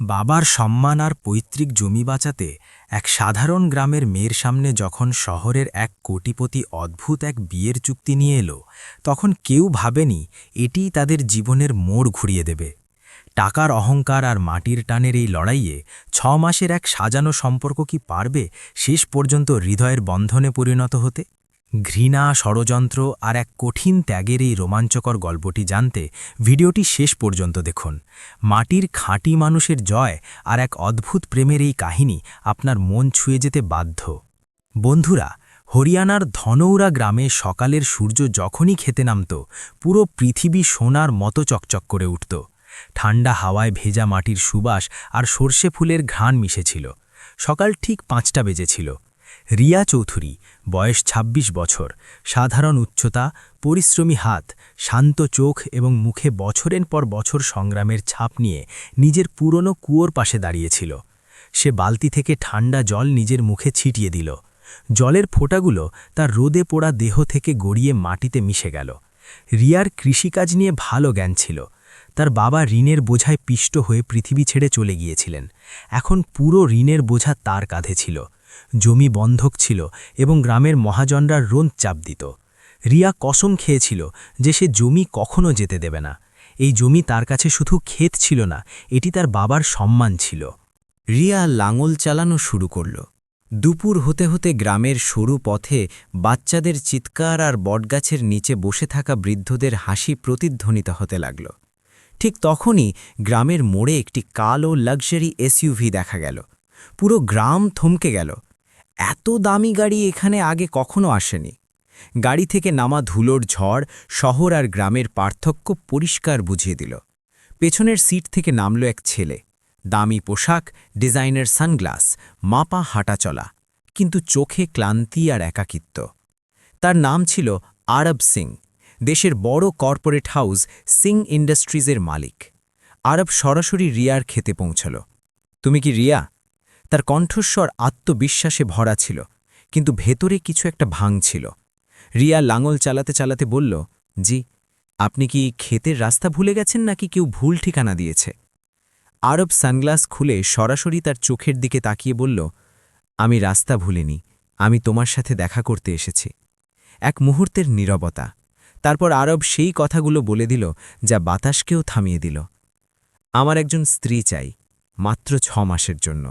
বাবার সম্মান আর পৈতৃক জমি বাঁচাতে এক সাধারণ গ্রামের মেয়ের সামনে যখন শহরের এক কোটিপতি অদ্ভুত এক বিয়ের চুক্তি নিয়ে এলো, তখন কেউ ভাবেনি এটিই তাদের জীবনের মোড় ঘুরিয়ে দেবে। টাকার অহংকার আর মাটির টানের এই লড়াইয়ে ছ মাসের এক সাজানো সম্পর্ক কি পারবে শেষ পর্যন্ত হৃদয়ের বন্ধনে পরিণত হতে? ঘৃণা, ষড়যন্ত্র আর এক কঠিন ত্যাগের এই রোমাঞ্চকর গল্পটি জানতে ভিডিওটি শেষ পর্যন্ত দেখুন। মাটির খাঁটি মানুষের জয় আর এক অদ্ভুত প্রেমের এই কাহিনী আপনার মন ছুঁয়ে যেতে বাধ্য। বন্ধুরা, হরিয়ানার ধনৌরা গ্রামে সকালের সূর্য যখনই খেতে নামত, পুরো পৃথিবী সোনার মতো চকচক করে উঠত। ঠান্ডা হাওয়ায় ভেজা মাটির সুবাস আর সর্ষে ফুলের ঘ্রাণ মিশেছিল। সকাল ঠিক পাঁচটা বেজেছিল। রিয়া চৌধুরী, বয়স ২৬ বছর, সাধারণ উচ্চতা, পরিশ্রমী হাত, শান্ত চোখ এবং মুখে বছরের পর বছর সংগ্রামের ছাপ নিয়ে নিজের পুরনো কুয়োর পাশে দাঁড়িয়েছিল। সে বালতি থেকে ঠান্ডা জল নিজের মুখে ছিটিয়ে দিল। জলের ফোঁটাগুলো তার রোদে পোড়া দেহ থেকে গড়িয়ে মাটিতে মিশে গেল। রিয়ার কৃষিকাজ নিয়ে ভালো জ্ঞান ছিল। তার বাবা ঋণের বোঝায় পিষ্ট হয়ে পৃথিবী ছেড়ে চলে গিয়েছিলেন। এখন পুরো ঋণের বোঝা তার কাঁধে ছিল। জমি বন্ধক ছিল এবং গ্রামের মহাজনরা রোন চাপ দিত। রিয়া কসম খেয়েছিল যে সে জমি কখনো যেতে দেবে না। এই জমি তার কাছে শুধু ক্ষেত ছিল না, এটি তার বাবার সম্মান ছিল। রিয়া লাঙল চালানো শুরু করল। দুপুর হতে হতে গ্রামের সরু পথে বাচ্চাদের চিৎকার আর বটগাছের নিচে বসে থাকা বৃদ্ধদের হাসি প্রতিধ্বনিত হতে লাগল। ঠিক তখনই গ্রামের মোড়ে একটি কালো লাক্সারি এসইউভি দেখা গেল। পুরো গ্রাম থমকে গেল। এত দামি গাড়ি এখানে আগে কখনো আসেনি। গাড়ি থেকে নামা ধুলোর ঝড় শহর আর গ্রামের পার্থক্য পরিষ্কার বুঝিয়ে দিল। পেছনের সিট থেকে নামল এক ছেলে। দামি পোশাক, ডিজাইনের সানগ্লাস, মাপা হাঁটা চলা কিন্তু চোখে ক্লান্তি আর একাকিত্ব। তার নাম ছিল আরব সিং, দেশের বড় কর্পোরেট হাউস সিং ইন্ডাস্ট্রিজের মালিক। আরব সরাসরি রিয়ার খেতে পৌঁছল। তুমি কি রিয়া? তার কণ্ঠস্বর আত্মবিশ্বাসে ভরা ছিল, কিন্তু ভেতরে কিছু একটা ভাঙছিল রিয়া লাঙল চালাতে চালাতে বলল, জি, আপনি কি ক্ষেতের রাস্তা ভুলে গেছেন নাকি কেউ ভুল ঠিকানা দিয়েছে? আরব সানগ্লাস খুলে সরাসরি তার চোখের দিকে তাকিয়ে বলল, আমি রাস্তা ভুলিনি, আমি তোমার সাথে দেখা করতে এসেছি। এক মুহূর্তের নীরবতা। তারপর আরব সেই কথাগুলো বলে দিল, যা বাতাসকেও থামিয়ে দিল। আমার একজন স্ত্রী চাই, মাত্র ছ মাসের জন্য।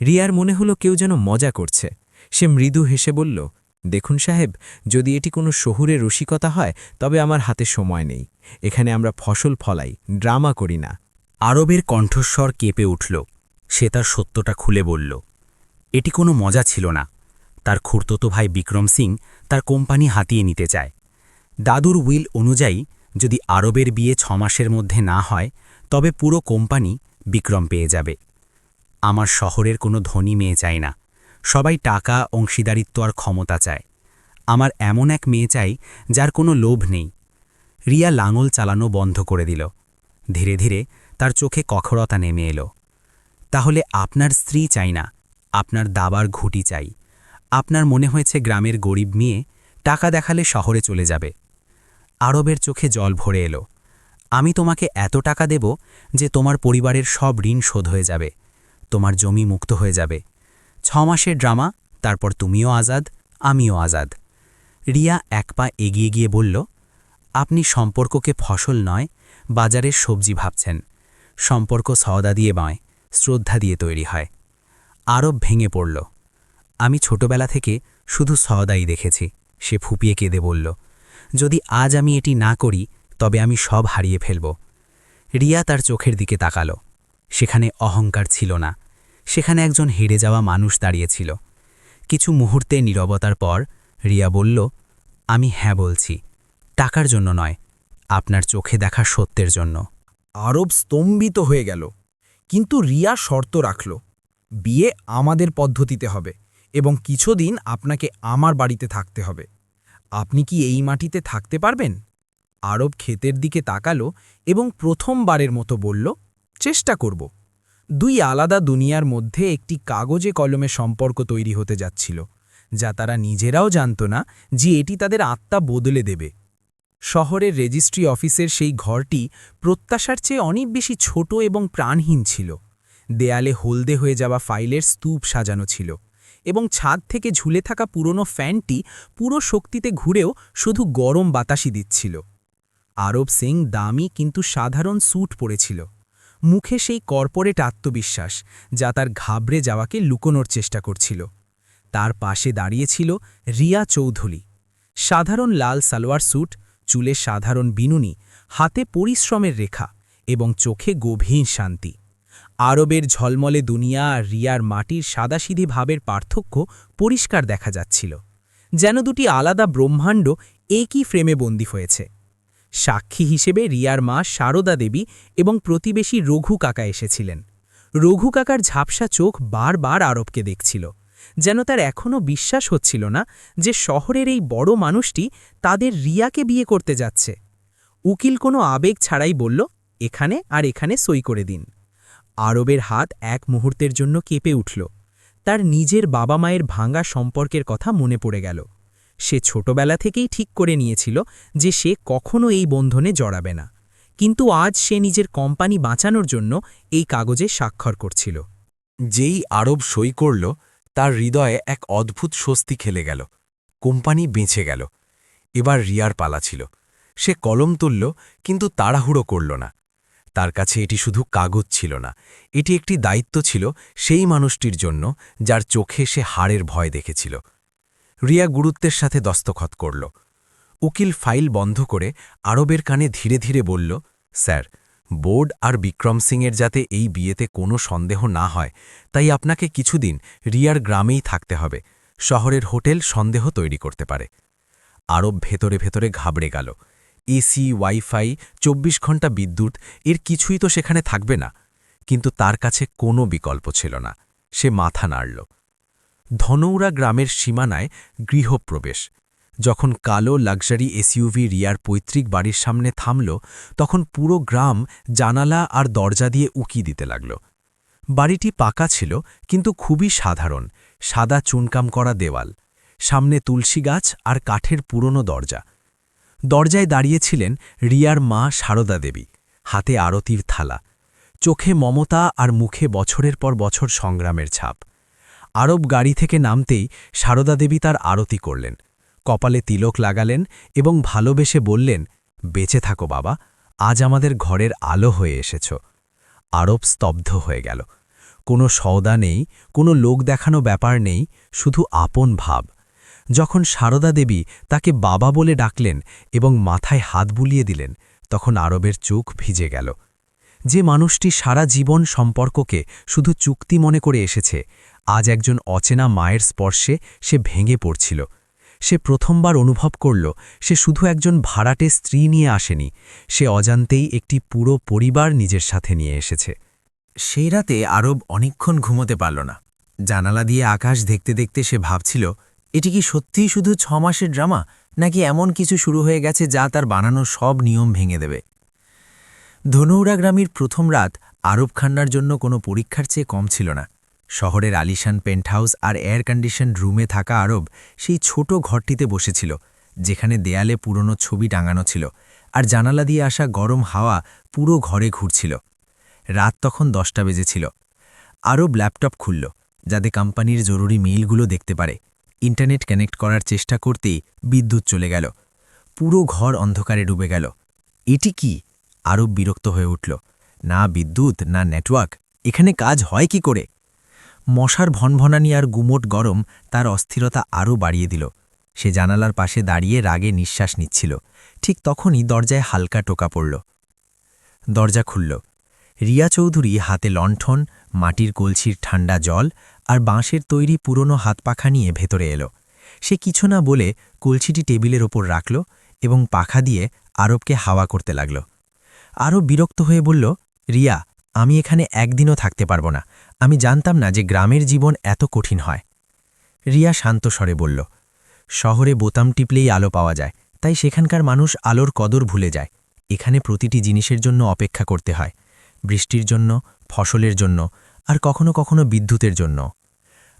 রিয়ার মনে হলো কেউ যেন মজা করছে। সে মৃদু হেসে বলল, দেখুন সাহেব, যদি এটি কোনো শহুরে রসিকতা হয়, তবে আমার হাতে সময় নেই। এখানে আমরা ফসল ফলাই, ড্রামা করি না। আরবের কণ্ঠস্বর কেঁপে উঠল। সে তার সত্যটা খুলে বলল, এটি কোনো মজা ছিল না। তার খুর্ততো ভাই বিক্রম সিং তার কোম্পানি হাতিয়ে নিতে চায়। দাদুর উইল অনুযায়ী, যদি আরবের বিয়ে ছমাসের মধ্যে না হয়, তবে পুরো কোম্পানি বিক্রম পেয়ে যাবে। আমার শহরের কোনো ধনী মেয়ে চাই না। সবাই টাকা, অংশীদারিত্ব আর ক্ষমতা চায়। আমার এমন এক মেয়ে চাই যার কোনো লোভ নেই। রিয়া লাঙল চালানো বন্ধ করে দিল। ধীরে ধীরে তার চোখে কখরতা নেমে এলো। তাহলে আপনার স্ত্রী চাই না, আপনার দাবার ঘুটি চাই। আপনার মনে হয়েছে গ্রামের গরিব মেয়ে টাকা দেখালে শহরে চলে যাবে। আরবের চোখে জল ভরে এলো। আমি তোমাকে এত টাকা দেব যে তোমার পরিবারের সব ঋণ শোধ হয়ে যাবে। তোমার জমি মুক্ত হয়ে যাবে। ছ মাসের ড্রামা, তারপর তুমিও আজাদ, আমিও আজাদ। রিয়া এক পা এগিয়ে গিয়ে বলল, আপনি সম্পর্ককে ফসল নয়, বাজারের সবজি ভাবছেন। সম্পর্ক সওদা দিয়ে বাঁয় শ্রদ্ধা দিয়ে তৈরি হয়। আরব ভেঙে পড়ল। আমি ছোটবেলা থেকে শুধু সওদাই দেখেছি, সে ফুপিয়ে কেঁদে বলল। যদি আজ আমি এটি না করি, তবে আমি সব হারিয়ে ফেলব। রিয়া তার চোখের দিকে তাকালো। সেখানে অহংকার ছিল না। সেখানে একজন হেরে যাওয়া মানুষ দাঁড়িয়েছিল। কিছু মুহূর্তে নীরবতার পর রিয়া বলল, আমি হ্যাঁ বলছি। টাকার জন্য নয়, আপনার চোখে দেখা সত্যের জন্য। আরব স্তম্ভিত হয়ে গেল। কিন্তু রিয়া শর্ত রাখল, বিয়ে আমাদের পদ্ধতিতে হবে এবং কিছুদিন আপনাকে আমার বাড়িতে থাকতে হবে। আপনি কি এই মাটিতে থাকতে পারবেন? আরব ক্ষেতের দিকে তাকালো এবং প্রথমবারের মতো বলল, চেষ্টা করব। দুই আলাদা দুনিয়ার মধ্যে একটি কাগজে কলমে সম্পর্ক তৈরি হতে যাচ্ছিল, যা তারা নিজেরাও জানত না যে এটি তাদের আত্মা বদলে দেবে। শহরের রেজিস্ট্রি অফিসের সেই ঘরটি প্রত্যাশার চেয়ে অনেক বেশি ছোট এবং প্রাণহীন ছিল। দেয়ালে হলদে হয়ে যাওয়া ফাইলের স্তূপ সাজানো ছিল এবং ছাদ থেকে ঝুলে থাকা পুরনো ফ্যানটি পুরো শক্তিতে ঘুরেও শুধু গরম বাতাসই দিচ্ছিল। আরব সিং দামি কিন্তু সাধারণ স্যুট পরেছিল। মুখে সেই কর্পোরেট আত্মবিশ্বাস যা তার ঘাবড়ে যাওয়াকে লুকোনোর চেষ্টা করছিল। তার পাশে দাঁড়িয়েছিল রিয়া চৌধুরী। সাধারণ লাল সালোয়ার স্যুট, চুলে সাধারণ বিনুনি, হাতে পরিশ্রমের রেখা এবং চোখে গভীর শান্তি। আরবের ঝলমলে দুনিয়া আর রিয়ার মাটির সাদাসিধি ভাবের পার্থক্য পরিষ্কার দেখা যাচ্ছিল। যেন দুটি আলাদা ব্রহ্মাণ্ড একই ফ্রেমে বন্দী হয়েছে। সাক্ষী হিসেবে রিয়ার মা সারদা দেবী এবং প্রতিবেশী রঘু কাকা এসেছিলেন। রঘু কাকার ঝাপসা চোখ বারবার আরবকে দেখছিল। যেন তার এখনও বিশ্বাস হচ্ছিল না যে শহরের এই বড় মানুষটি তাদের রিয়াকে বিয়ে করতে যাচ্ছে। উকিল কোনো আবেগ ছাড়াই বলল, এখানে আর এখানে সই করে দিন। আরবের হাত এক মুহূর্তের জন্য কেঁপে উঠল। তার নিজের বাবা মায়ের ভাঙা সম্পর্কের কথা মনে পড়ে গেল। সে ছোটবেলা থেকেই ঠিক করে নিয়েছিল যে সে কখনো এই বন্ধনে জড়াবে না। কিন্তু আজ সে নিজের কোম্পানি বাঁচানোর জন্য এই কাগজে স্বাক্ষর করছিল। যেই আরব সই করল, তার হৃদয়ে এক অদ্ভুত স্বস্তি খেলে গেল। কোম্পানি বেঁচে গেল। এবার রিয়ার পালা ছিল। সে কলম তুলল, কিন্তু তাড়াহুড়ো করল না। তার কাছে এটি শুধু কাগজ ছিল না, এটি একটি দায়িত্ব ছিল সেই মানুষটির জন্য, যার চোখে সে হাড়ের ভয় দেখেছিল। রিয়া গুরুত্বের সাথে দস্তখত করল। উকিল ফাইল বন্ধ করে আরবের কানে ধীরে ধীরে বলল, স্যার, বোর্ড আর বিক্রম সিংয়ের যাতে এই বিয়েতে কোনো সন্দেহ না হয়, তাই আপনাকে কিছুদিন রিয়ার গ্রামেই থাকতে হবে। শহরের হোটেল সন্দেহ তৈরি করতে পারে। আরব ভেতরে ভেতরে ঘাবড়ে গেল। এসি, ওয়াইফাই, চব্বিশ ঘণ্টা বিদ্যুৎ, এর কিছুই তো সেখানে থাকবে না। কিন্তু তার কাছে কোনো বিকল্প ছিল না। সে মাথা নাড়ল। ধনৌরা গ্রামের সীমানায় গৃহপ্রবেশ। যখন কালো লাক্সারি এসইউভি রিয়ার পৈতৃক বাড়ির সামনে থামল, তখন পুরো গ্রাম জানালা আর দরজা দিয়ে উকি দিতে লাগল। বাড়িটি পাকা ছিল, কিন্তু খুবই সাধারণ, সাদা চুনকাম করা দেওয়াল, সামনে তুলসী গাছ আর কাঠের পুরনো দরজা। দরজায় দাঁড়িয়েছিলেন রিয়ার মা সারদা দেবী, হাতে আরতির থালা। চোখে মমতা আর মুখে বছরের পর বছর সংগ্রামের ছাপ। আরব গাড়ি থেকে নামতেই সারদা দেবী তার আরতি করলেন। কপালে তিলক লাগালেন এবং ভালোবেসে বললেন, বেঁচে থাকো বাবা, আজ আমাদের ঘরের আলো হয়ে এসেছ। আরব স্তব্ধ হয়ে গেল। কোনো সওদা নেই, কোনো লোক দেখানো ব্যাপার নেই, শুধু আপন ভাব। যখন সারদা দেবী তাকে বাবা বলে ডাকলেন এবং মাথায় হাত বুলিয়ে দিলেন, তখন আরবের চোখ ভিজে গেল। যে মানুষটি সারা জীবন সম্পর্ককে শুধু চুক্তি মনে করে এসেছে আজ একজন অচেনা মায়ের স্পর্শে সে ভেঙে পড়ছিল। সে প্রথমবার অনুভব করল, সে শুধু একজন ভাড়াটে স্ত্রী নিয়ে আসেনি, সে অজান্তেই একটি পুরো পরিবার নিজের সাথে নিয়ে এসেছে। সেই রাতে আরব অনেকক্ষণ ঘুমোতে পারল না। জানালা দিয়ে আকাশ দেখতে দেখতে সে ভাবছিল, এটি কি সত্যিই শুধু ছ মাসের ড্রামা, নাকি এমন কিছু শুরু হয়ে গেছে যা তার বানানো সব নিয়ম ভেঙে দেবে? ধনৌরা গ্রামের প্রথম রাত আরব খান্নার জন্য কোনো পরীক্ষার চেয়ে কম ছিল না। শহরের আলিশান পেন্টহাউস আর এয়ার কন্ডিশন রুমে থাকা আরব সেই ছোট ঘরটিতে বসেছিল, যেখানে দেয়ালে পুরনো ছবি টাঙানো ছিল আর জানালা দিয়ে আসা গরম হাওয়া পুরো ঘরে ঘুরছিল। রাত তখন দশটা বেজেছিল। আরব ল্যাপটপ খুলল, যাতে কোম্পানির জরুরি মেইলগুলো দেখতে পারে। ইন্টারনেট কানেক্ট করার চেষ্টা করতেই বিদ্যুৎ চলে গেল। পুরো ঘর অন্ধকারে ডুবে গেল। এটি কি? আরব বিরক্ত হয়ে উঠল। না বিদ্যুৎ, না নেটওয়ার্ক। এখানে কাজ হয় কি করে? মশার ভনভনানি আর গুমোট গরম তার অস্থিরতা আরও বাড়িয়ে দিল। সে জানালার পাশে দাঁড়িয়ে রাগে নিঃশ্বাস নিচ্ছিল। ঠিক তখনই দরজায় হালকা টোকা পড়ল। দরজা খুলল। রিয়া চৌধুরী হাতে লণ্ঠন, মাটির কলসির ঠান্ডা জল আর বাঁশের তৈরি পুরনো হাতপাখা নিয়ে ভেতরে এলো। সে কিছু না বলে কলসিটি টেবিলের ওপর রাখল এবং পাখা দিয়ে আরবকে হাওয়া করতে লাগল। আরব বিরক্ত হয়ে বলল, রিয়া, আমি এখানে একদিনও থাকতে পারব না। আমি জানতাম না যে গ্রামের জীবন এত কঠিন হয়। রিয়া শান্ত স্বরে বলল, শহরে বোতাম টিপলেই আলো পাওয়া যায়, তাই সেখানকার মানুষ আলোর কদর ভুলে যায়। এখানে প্রতিটি জিনিসের জন্য অপেক্ষা করতে হয়, বৃষ্টির জন্য, ফসলের জন্য, আর কখনো কখনো বিদ্যুতের জন্য।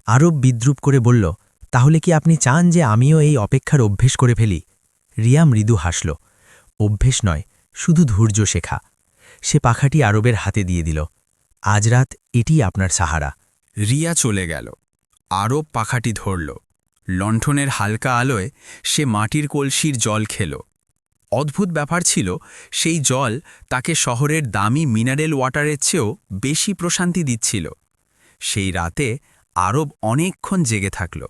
আরব বিদ্রুপ করে বলল, তাহলে কি আপনি চান যে আমিও এই অপেক্ষার অভ্যেস করে ফেলি? রিয়া মৃদু হাসল, অভ্যেস নয়, শুধু ধৈর্য শেখা। সে পাখাটি আরবের হাতে দিয়ে দিল। আজ রাত এটি আপনার সাহারা। রিয়া চলে গেল। আরও পাখাটি ধরল। লণ্ঠনের হালকা আলোয় সে মাটির কলসির জল খেল। অদ্ভুত ব্যাপার ছিল, সেই জল তাকে শহরের দামি মিনারেল ওয়াটারের চেয়েও বেশি প্রশান্তি দিচ্ছিল। সেই রাতে আরব অনেকক্ষণ জেগে থাকল।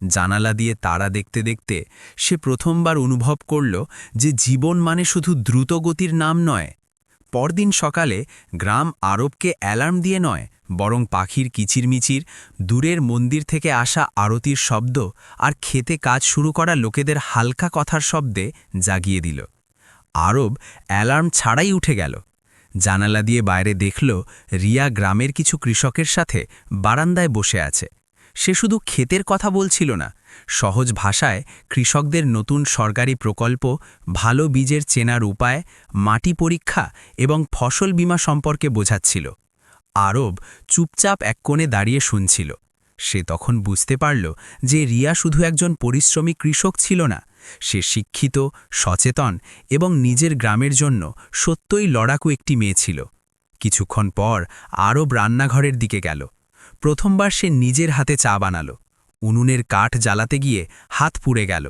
জানালা দিয়ে তারা দেখতে দেখতে সে প্রথমবার অনুভব করল যে জীবন মানে শুধু দ্রুতগতির নাম নয় পরদিন সকালে গ্রাম আরবকে অ্যালার্ম দিয়ে নয়, বরং পাখির কিচিরমিচির, দূরের মন্দির থেকে আসা আরতির শব্দ আর খেতে কাজ শুরু করা লোকেদের হালকা কথার শব্দে জাগিয়ে দিল। আরব অ্যালার্ম ছাড়াই উঠে গেল। জানালা দিয়ে বাইরে দেখল, রিয়া গ্রামের কিছু কৃষকের সাথে বারান্দায় বসে আছে। সে শুধু ক্ষেতের কথা বলছিল না, সহজ ভাষায় কৃষকদের নতুন সরকারি প্রকল্প, ভালো বীজের চেনার উপায়, মাটি পরীক্ষা এবং ফসল বীমা সম্পর্কে বোঝাচ্ছিল। আরব চুপচাপ এক কোণে দাঁড়িয়ে শুনছিল। সে তখন বুঝতে পারল যে রিয়া শুধু একজন পরিশ্রমী কৃষক ছিল না, সে শিক্ষিত, সচেতন এবং নিজের গ্রামের জন্য সত্যই লড়াকু একটি মেয়ে ছিল। কিছুক্ষণ পর আরব রান্নাঘরের দিকে গেল। প্রথমবার সে নিজের হাতে চা বানাল। উনুনের কাঠ জ্বালাতে গিয়ে হাত পুড়ে গেল।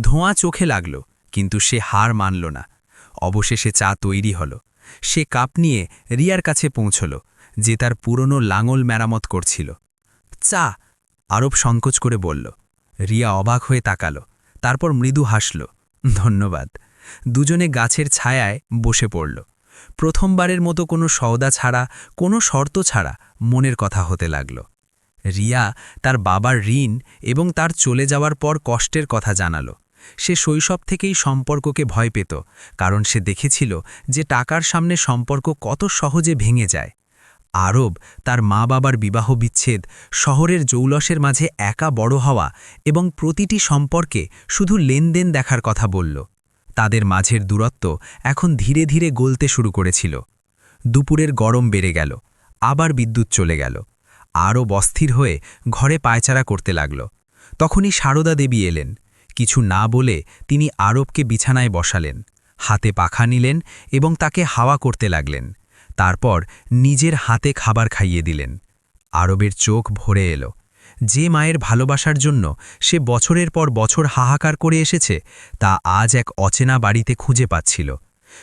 ধোঁয়া চোখে লাগল, কিন্তু সে হার মানল না। অবশেষে চা তৈরি হল। সে কাপ নিয়ে রিয়ার কাছে পৌঁছল, যে তার পুরনো লাঙল মেরামত করছিল। চা! আরব সংকোচ করে বলল। রিয়া অবাক হয়ে তাকাল, তারপর মৃদু হাসল। ধন্যবাদ। দুজনে গাছের ছায়ায় বসে পড়ল। প্রথমবারের মতো কোনো সওদা ছাড়া, কোনো শর্ত ছাড়া মনের কথা হতে লাগল। রিয়া তার বাবার ঋণ এবং তার চলে যাওয়ার পর কষ্টের কথা জানাল। সে শৈশব থেকেই সম্পর্ককে ভয় পেত, কারণ সে দেখেছিল যে টাকার সামনে সম্পর্ক কত সহজে ভেঙে যায়। আরব তার মা বাবার বিবাহ বিচ্ছেদ, শহরের জৌলসের মাঝে একা বড় হওয়া এবং প্রতিটি সম্পর্কে শুধু লেনদেন দেখার কথা বলল। তাদের মাঝের দূরত্ব এখন ধীরে ধীরে গলতে শুরু করেছিল। দুপুরের গরম বেড়ে গেল, আবার বিদ্যুৎ চলে গেল। আরও বস্থির হয়ে ঘরে পায়চারা করতে লাগল। তখনই সারদা দেবী এলেন। কিছু না বলে তিনি আরবকে বিছানায় বসালেন। হাতে পাখা নিলেন এবং তাকে হাওয়া করতে লাগলেন। তারপর নিজের হাতে খাবার খাইয়ে দিলেন। আরবের চোখ ভরে এলো। যে মায়ের ভালোবাসার জন্য সে বছরের পর বছর হাহাকার করে এসেছে, তা আজ এক অচেনা বাড়িতে খুঁজে পাচ্ছিল।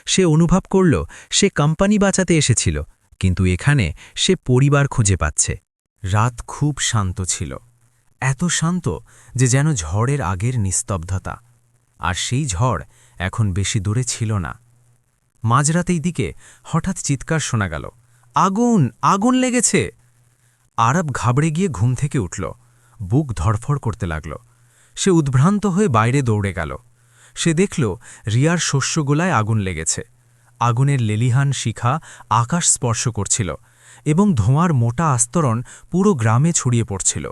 সে অনুভব করল, সে কোম্পানি বাঁচাতে এসেছিল, কিন্তু এখানে সে পরিবার খুঁজে পাচ্ছে। রাত খুব শান্ত ছিল। এত শান্ত যে যেন ঝড়ের আগের নিস্তব্ধতা। আর সেই ঝড় এখন বেশি দূরে ছিল না। মাঝরাতেই দিকে হঠাৎ চিৎকার শোনা গেল, আগুন! আগুন লেগেছে! আরব ঘাবড়ে গিয়ে ঘুম থেকে উঠল। বুক ধরফড় করতে লাগল। সে উদ্ভ্রান্ত হয়ে বাইরে দৌড়ে গেল। সে দেখল রিয়ার শস্যগোলায় আগুন লেগেছে। আগুনের লেলিহান শিখা আকাশ স্পর্শ করছিল এবং ধোঁয়ার মোটা আস্তরণ পুরো গ্রামে ছড়িয়ে পড়ছিল।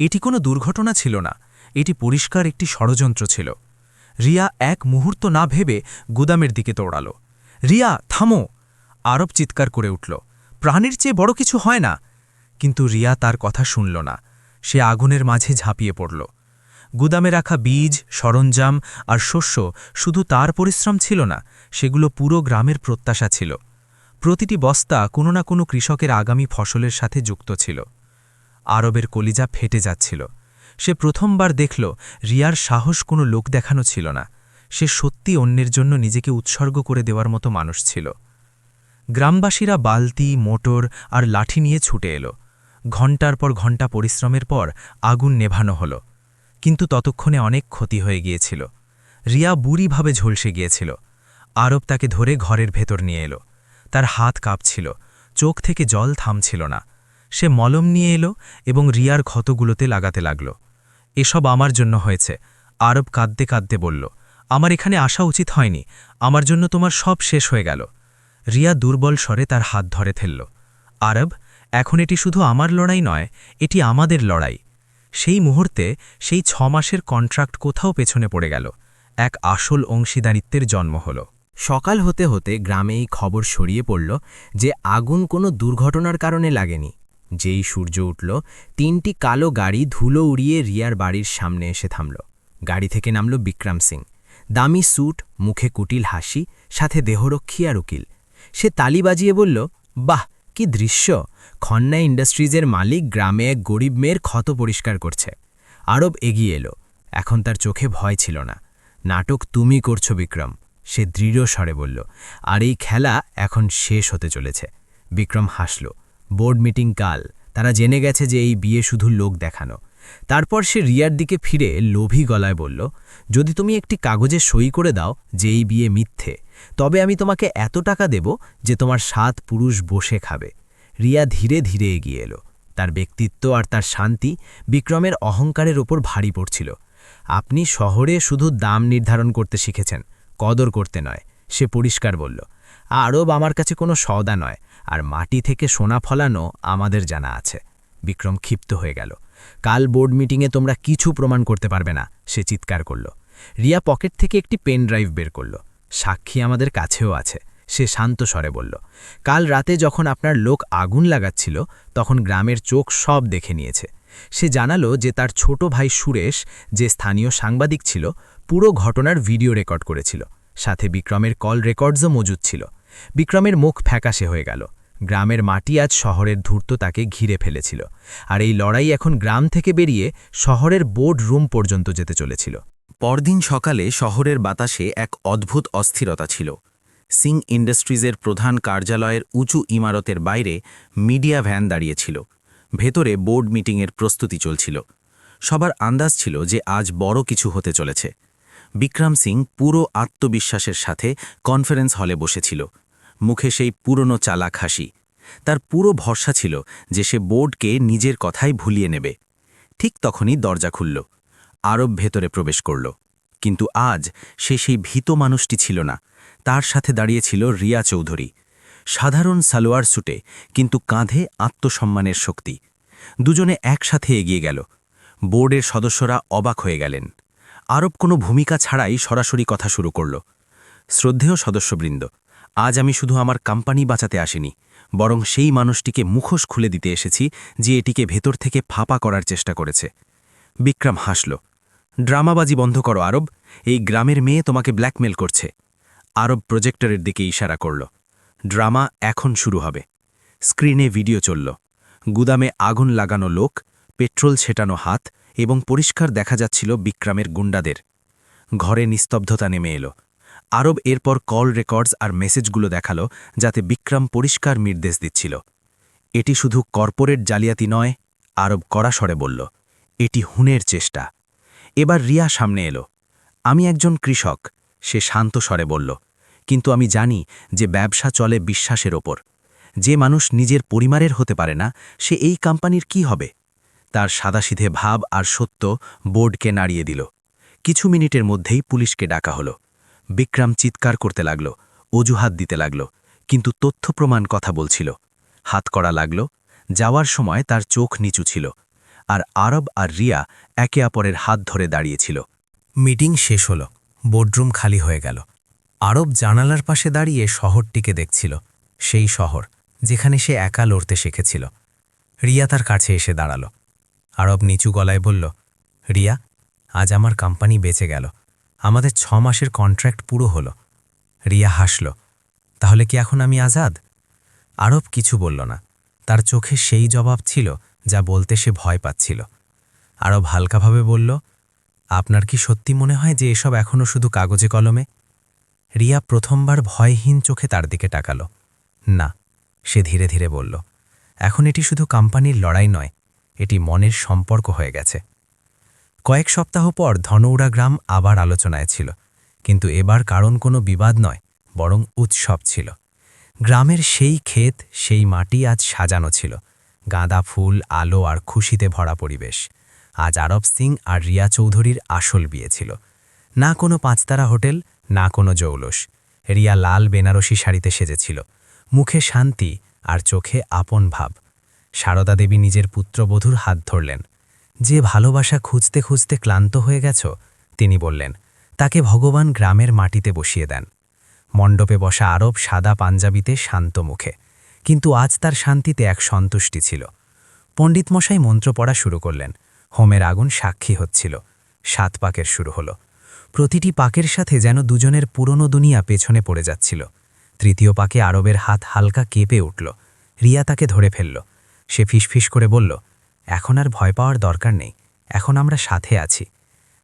এটি কোনো দুর্ঘটনা ছিল না, এটি পরিষ্কার একটি ষড়যন্ত্র ছিল। রিয়া এক মুহূর্ত না ভেবে গুদামের দিকে দৌড়াল। রিয়া, থামো! আরব চিৎকার করে উঠল। প্রাণীর চেয়ে বড় কিছু হয় না। কিন্তু রিয়া তার কথা শুনল না। সে আগুনের মাঝে ঝাঁপিয়ে পড়ল। গুদামে রাখা বীজ, সরঞ্জাম আর শস্য শুধু তার পরিশ্রম ছিল না, সেগুলো পুরো গ্রামের প্রত্যাশা ছিল। প্রতিটি বস্তা কোনো না কোনো কৃষকের আগামী ফসলের সাথে যুক্ত ছিল। আরবের কলিজা ফেটে যাচ্ছিল। সে প্রথমবার দেখল, রিয়ার সাহস কোনো লোক দেখানো ছিল না। সে সত্যি অন্যের জন্য নিজেকে উৎসর্গ করে দেওয়ার মতো মানুষ ছিল। গ্রামবাসীরা বালতি, মোটর আর লাঠি নিয়ে ছুটে এলো। ঘণ্টার পর ঘণ্টা পরিশ্রমের পর আগুন নেভানো হলো। কিন্তু ততক্ষণে অনেক ক্ষতি হয়ে গিয়েছিল। রিয়া বুড়িভাবে ঝলসে গিয়েছিল। আরব তাকে ধরে ঘরের ভেতর নিয়ে এলো। তার হাত কাঁপছিল। চোখ থেকে জল থামছিল না। সে মলম নিয়ে এলো এবং রিয়ার ক্ষতগুলোতে লাগাতে লাগল। এসব আমার জন্য হয়েছে। আরব কাঁদতে কাঁদতে বলল, আমার এখানে আসা উচিত হয়নি। আমার জন্য তোমার সব শেষ হয়ে গেল। রিয়া দুর্বল স্বরে তার হাত ধরে ফেলল। আরব এখন এটি শুধু আমার লড়াই নয়, এটি আমাদের লড়াই। সেই মুহূর্তে সেই ছ মাসের কন্ট্রাক্ট কোথাও পেছনে পড়ে গেল। এক আসল অংশীদারিত্বের জন্ম হল। সকাল হতে হতে গ্রামে এই খবর ছড়িয়ে পড়ল যে আগুন কোনো দুর্ঘটনার কারণে লাগেনি। যেই সূর্য উঠল, তিনটি কালো গাড়ি ধুলো উড়িয়ে রিয়ার বাড়ির সামনে এসে থামল। গাড়ি থেকে নামল বিক্রম সিং। দামি স্যুট, মুখে কুটিল হাসি, সাথে দেহরক্ষী আর উকিল। সে তালি বাজিয়ে বলল, বাহ কি দৃশ্য? খন্না ইন্ডাস্ট্রিজের মালিক গ্রামে এক গরিব মেয়ের ক্ষত পরিষ্কার করছে। আরব এগিয়ে এলো। এখন তার চোখে ভয় ছিল না। নাটক তুমি করছ, বিক্রম। সে দৃঢ় স্বরে বলল, আর এই খেলা এখন শেষ হতে চলেছে। বিক্রম হাসল, বোর্ড মিটিং কাল। তারা জেনে গেছে যে এই বিয়ে শুধু লোক দেখানো। তারপর সে রিয়ার দিকে ফিরে লোভী গলায় বলল, যদি তুমি একটি কাগজে সই করে দাও যে এই বিয়ে মিথ্যে, তবে আমি তোমাকে এত টাকা দেব যে তোমার সাত পুরুষ বসে খাবে। রিয়া ধীরে ধীরে এগিয়ে এলো। তার ব্যক্তিত্ব আর তার শান্তি বিক্রমের অহংকারের ওপর ভারী পড়ছিল। আপনি শহরে শুধু দাম নির্ধারণ করতে শিখেছেন, কদর করতে নয়, সে পরিষ্কার বলল। আরব আমার কাছে কোনো সওদা নয়, আর মাটি থেকে সোনা ফলানো আমাদের জানা আছে। বিক্রম ক্ষিপ্ত হয়ে গেল। কাল বোর্ড মিটিংয়ে তোমরা কিছু প্রমাণ করতে পারবে না, সে চিৎকার করল। রিয়া পকেট থেকে একটি পেন ড্রাইভ বের করল। সাক্ষী আমাদের কাছেও আছে, সে শান্ত স্বরে বলল। কাল রাতে যখন আপনার লোক আগুন লাগাচ্ছিল, তখন গ্রামের চোখ সব দেখে নিয়েছে। সে জানালো যে তার ছোট ভাই সুরেশ, যে স্থানীয় সাংবাদিক ছিল, পুরো ঘটনার ভিডিও রেকর্ড করেছিল। সাথে বিক্রমের কল রেকর্ডসও মজুদ ছিল। বিক্রমের মুখ ফ্যাকাশে হয়ে গেল। গ্রামের মাটি আজ শহরের ধূর্ত তাকে ঘিরে ফেলেছিল, আর এই লড়াই এখন গ্রাম থেকে বেরিয়ে শহরের বোর্ড রুম পর্যন্ত যেতে চলেছিল। পরদিন সকালে শহরের বাতাসে এক অদ্ভুত অস্থিরতা ছিল। সিং ইন্ডাস্ট্রিজের প্রধান কার্যালয়ের উঁচু ইমারতের বাইরে মিডিয়া ভ্যান দাঁড়িয়েছিল। ভেতরে বোর্ড মিটিংয়ের প্রস্তুতি চলছিল। সবার আন্দাজ ছিল যে আজ বড় কিছু হতে চলেছে। বিক্রম সিং পুরো আত্মবিশ্বাসের সাথে কনফারেন্স হলে বসেছিল। মুখে সেই পুরনো চালাক হাসি। তার পুরো ভরসা ছিল যে সে বোর্ডকে নিজের কথাই ভুলিয়ে নেবে। ঠিক তখনই দরজা খুলল। আরব ভেতরে প্রবেশ করল। কিন্তু আজ সে সেই ভীত মানুষটি ছিল না। তার সাথে দাঁড়িয়েছিল রিয়া চৌধুরী। সাধারণ সালোয়ার স্যুটে কিন্তু কাঁধে আত্মসম্মানের শক্তি। দুজনে একসাথে এগিয়ে গেল। বোর্ডের সদস্যরা অবাক হয়ে গেলেন। আরব কোনো ভূমিকা ছাড়াই সরাসরি কথা শুরু করল। শ্রদ্ধেয় সদস্যবৃন্দ আজ আমি শুধু আমার কোম্পানি বাঁচাতে আসিনি, বরং সেই মানুষটিকে মুখোশ খুলে দিতে এসেছি যে এটিকে ভেতর থেকে ফাঁপা করার চেষ্টা করেছে। বিক্রম হাসল, ড্রামাবাজি বন্ধ করো আরব, এই গ্রামের মেয়ে তোমাকে ব্ল্যাকমেল করছে। আরব প্রজেক্টরের দিকে ইশারা করল, ড্রামা এখন শুরু হবে। স্ক্রিনে ভিডিও চলল, গুদামে আগুন লাগানো লোক, পেট্রোল ছেটানো হাত এবং পরিষ্কার দেখা যাচ্ছিল বিক্রমের গুন্ডাদের। ঘরে নিস্তব্ধতা নেমে এলো আরব এরপর কল রেকর্ডস আর মেসেজগুলো দেখাল, যাতে বিক্রম পরিষ্কার নির্দেশ দিচ্ছিল। এটি শুধু কর্পোরেট জালিয়াতি নয়, আরব কড়া স্বরে বলল, এটি হুনের চেষ্টা। এবার রিয়া সামনে এলো। আমি একজন কৃষক, সে শান্ত স্বরে বলল, কিন্তু আমি জানি যে ব্যবসা চলে বিশ্বাসের ওপর। যে মানুষ নিজের পরিবারের হতে পারে না, সে এই কোম্পানির কি হবে? তার সাদাসিধে ভাব আর সত্য বোর্ডকে নাড়িয়ে দিল। কিছু মিনিটের মধ্যেই পুলিশকে ডাকা হলো। বিক্রম চিৎকার করতে লাগল, অজুহাত দিতে লাগল, কিন্তু তথ্য প্রমাণ কথা বলছিল। হাত করা লাগল, যাওয়ার সময় তার চোখ নিচু ছিল, আর আরব আর রিয়া একে অপরের হাত ধরে দাঁড়িয়েছিল। মিটিং শেষ হল, বোর্ডরুম খালি হয়ে গেল। আরব জানালার পাশে দাঁড়িয়ে শহরটিকে দেখছিল, সেই শহর যেখানে সে একা লড়তে শিখেছিল। রিয়া তার কাছে এসে দাঁড়াল। আরব নিচু গলায় বলল, রিয়া, আজ আমার কোম্পানি বেঁচে গেল। আমাদের ছ মাসের কন্ট্রাক্ট পুরো হলো। রিয়া হাসল। তাহলে কি এখন আমি আজাদ? আরব কিছু বলল না। তার চোখে সেই জবাব ছিল যা বলতে সে ভয় পাচ্ছিল। আরব হালকাভাবে বলল, আপনার কি সত্যি মনে হয় যে এসব এখনও শুধু কাগজে কলমে? রিয়া প্রথমবার ভয়হীন চোখে তার দিকে তাকাল। না, সে ধীরে ধীরে বলল, এখন এটি শুধু কোম্পানির লড়াই নয়, এটি মনের সম্পর্ক হয়ে গেছে। কয়েক সপ্তাহ পর ধনৌড়া গ্রাম আবার আলোচনায় ছিল। কিন্তু এবার কারণ কোনো বিবাদ নয়, বরং উৎসব ছিল। গ্রামের সেই ক্ষেত, সেই মাটি আজ সাজানো ছিল। গাঁদা ফুল, আলো আর খুশিতে ভরা পরিবেশ। আজ আরব সিং আর রিয়া চৌধুরীর আসল বিয়ে ছিল। না কোনো পাঁচতারা হোটেল, না কোনো জৌলস। রিয়া লাল বেনারসি শাড়িতে সেজেছিল। মুখে শান্তি আর চোখে আপন ভাব। সারদা দেবী নিজের পুত্রবধূর হাত ধরলেন। যে ভালোবাসা খুঁজতে খুঁজতে ক্লান্ত হয়ে গেছ? তিনি বললেন, তাকে ভগবান গ্রামের মাটিতে বসিয়ে দেন। মণ্ডপে বসা আরব সাদা পাঞ্জাবিতে শান্ত মুখে। কিন্তু আজ তার শান্তিতে এক সন্তুষ্টি ছিল। পণ্ডিতমশাই মন্ত্র পড়া শুরু করলেন। হোমের আগুন সাক্ষী হচ্ছিল। সাত পাকের শুরু হলো। প্রতিটি পাকের সাথে যেন দুজনের পুরনো দুনিয়া পেছনে পড়ে যাচ্ছিল। তৃতীয় পাকে আরবের হাত হালকা কেঁপে উঠল। রিয়া তাকে ধরে ফেলল। সে ফিসফিস করে বলল এখন আর ভয় পাওয়ার দরকার নেই। এখন আমরা সাথে আছি।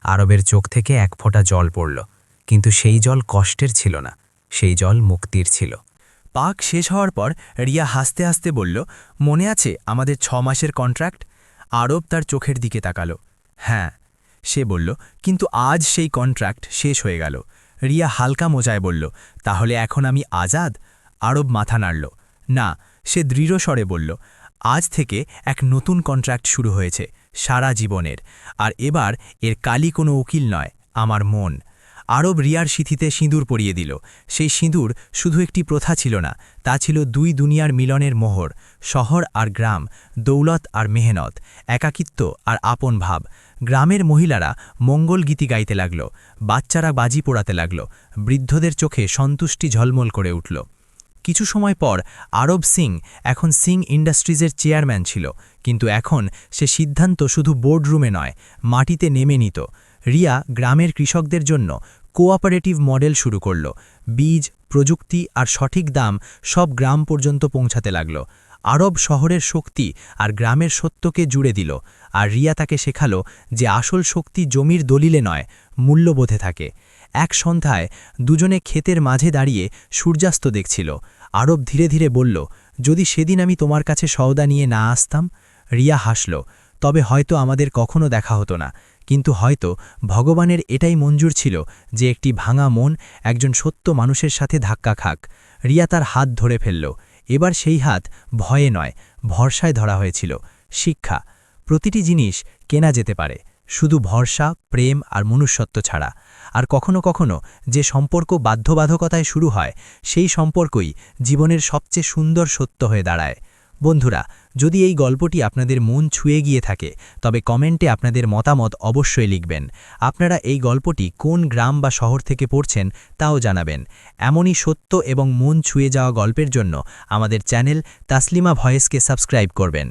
আরবের চোখ থেকে এক ফোঁটা জল পড়ল, কিন্তু সেই জল কষ্টের ছিল না, সেই জল মুক্তির ছিল। পাক শেষ হওয়ার পর রিয়া হাসতে হাসতে বলল, মনে আছে আমাদের ছ মাসের কন্ট্রাক্ট আরব তার চোখের দিকে তাকালো। হ্যাঁ সে বলল, কিন্তু আজ সেই কন্ট্রাক্ট শেষ হয়ে গেল। রিয়া হালকা মোজায় বলল, তাহলে এখন আমি আজাদ? আরব মাথা নাড়ল, না, সে দৃঢ় স্বরে বলল আজ থেকে এক নতুন কন্ট্রাক্ট শুরু হয়েছে, সারা জীবনের। আর এবার এর কালি কোনো উকিল নয়, আমার মন। আরব রিয়ার সিথিতে সিঁদুর পরিয়ে দিল। সেই সিঁদুর শুধু একটি প্রথা ছিল না, তা ছিল দুই দুনিয়ার মিলনের মোহর, শহর আর গ্রাম, দৌলত আর মেহনত, একাকিত্ব আর আপন ভাব। গ্রামের মহিলারা মঙ্গল গীতি গাইতে লাগল, বাচ্চারা বাজি পোড়াতে লাগল, বৃদ্ধদের চোখে সন্তুষ্টি ঝলমল করে উঠল। কিছু সময় পর আরব সিং এখন সিং ইন্ডাস্ট্রিজের চেয়ারম্যান ছিল, কিন্তু এখন সে সিদ্ধান্ত শুধু বোর্ডরুমে নয়, মাটিতে নেমে নিত। রিয়া গ্রামের কৃষকদের জন্য কোঅপারেটিভ মডেল শুরু করল। বীজ, প্রযুক্তি আর সঠিক দাম সব গ্রাম পর্যন্ত পৌঁছাতে লাগল। আরব শহরের শক্তি আর গ্রামের সত্যকে জুড়ে দিল, আর রিয়া তাকে শেখালো যে আসল শক্তি জমির দলিলে নয়, মূল্যবোধে থাকে। এক সন্ধ্যায় দুজনে ক্ষেতের মাঝে দাঁড়িয়ে সূর্যাস্ত দেখছিল। আরব ধীরে ধীরে বলল, যদি সেদিন আমি তোমার কাছে সওদা নিয়ে না আসতাম? রিয়া হাসল, তবে হয়তো আমাদের কখনো দেখা হতো না। কিন্তু হয়তো ভগবানের এটাই মঞ্জুর ছিল যে একটি ভাঙা মন একজন সত্য মানুষের সাথে ধাক্কা খাক। রিয়া তার হাত ধরে ফেলল। এবার সেই হাত ভয়ে নয়, ভরসায় ধরা হয়েছিল। শিক্ষা, প্রতিটি জিনিস কেনা যেতে পারে। শুধু ভরসা, প্রেম আর মনুষ্যত্ব ছাড়া। আর কখনো কখনো যে সম্পর্ক বাধ্যবাধকতায় শুরু হয়, সেই সম্পর্কই জীবনের সবচেয়ে সুন্দর সত্য হয়ে দাঁড়ায়। বন্ধুরা, যদি এই গল্পটি আপনাদের মন ছুঁয়ে গিয়ে থাকে, তবে কমেন্টে আপনাদের মতামত অবশ্যই লিখবেন। আপনারা এই গল্পটি কোন গ্রাম বা শহর থেকে পড়ছেন তাও জানাবেন। এমনই সত্য এবং মন ছুঁয়ে যাওয়া গল্পের জন্য আমাদের চ্যানেল তাসলিমা ভয়েসকে সাবস্ক্রাইব করবেন।